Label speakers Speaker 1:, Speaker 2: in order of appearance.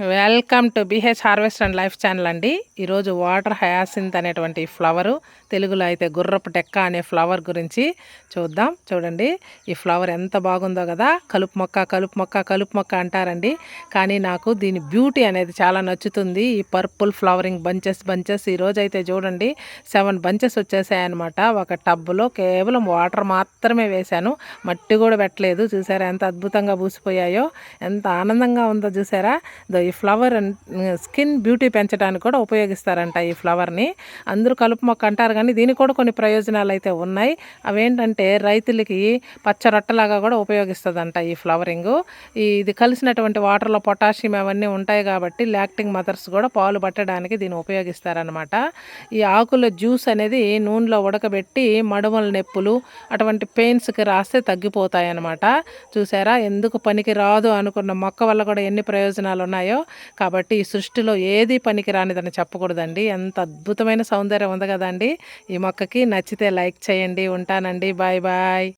Speaker 1: Welcome to BH harvest and life channel అండి. ఈరోజు water hyacinth అనేటువంటి ఫ్లవరు తెలుగులో అయితే గుర్రపు డెక్క అనే ఫ్లవర్ గురించి చూద్దాం. చూడండి ఈ ఫ్లవర్ ఎంత బాగుందో కదా. కలుపు మొక్క కలుపు మొక్క కలుపు మొక్క అంటారండి. కానీ నాకు దీని బ్యూటీ అనేది చాలా నచ్చుతుంది. ఈ పర్పుల్ ఫ్లవరింగ్ బంచెస్ బంచెస్ ఈరోజు అయితే చూడండి సెవెన్ బంచెస్ వచ్చేసాయన్నమాట. ఒక టబ్బులో కేవలం వాటర్ మాత్రమే వేశాను. మట్టి కూడా పెట్టలేదు. చూసారా ఎంత అద్భుతంగా పూసిపోయాయో. ఎంత ఆనందంగా ఉందో చూసారా. ఈ ఫ్లవర్ స్కిన్ బ్యూటీ పెంచడానికి కూడా ఉపయోగిస్తారంట ఈ ఫ్లవర్ని అందరూ కలుపు మొక్క అంటారు కానీ దీనికి కూడా కొన్ని ప్రయోజనాలు అయితే ఉన్నాయి. అవేంటంటే రైతులకి పచ్చ రొట్టలాగా కూడా ఉపయోగిస్తుందంట ఈ ఫ్లవరింగ్ ఇది కలిసినటువంటి వాటర్లో పొటాషియం అవన్నీ ఉంటాయి కాబట్టి లాక్టింగ్ మదర్స్ కూడా పాలు పట్టడానికి దీన్ని ఉపయోగిస్తారనమాట ఈ ఆకుల జ్యూస్ అనేది నూనెలో ఉడకబెట్టి మడుమల నొప్పులు అటువంటి పెయిన్స్కి రాస్తే తగ్గిపోతాయి అనమాట చూసారా? ఎందుకు పనికి రాదు అనుకున్న మొక్క వల్ల కూడా ఎన్ని ప్రయోజనాలు ఉన్నాయో ఉంటాయో. కాబట్టి ఈ సృష్టిలో ఏది పనికి రానిదని చెప్పకూడదండి. ఎంత అద్భుతమైన సౌందర్యం ఉంది కదండి. ఈ మొక్కకి నచ్చితే లైక్ చేయండి. ఉంటానండి. Bye bye.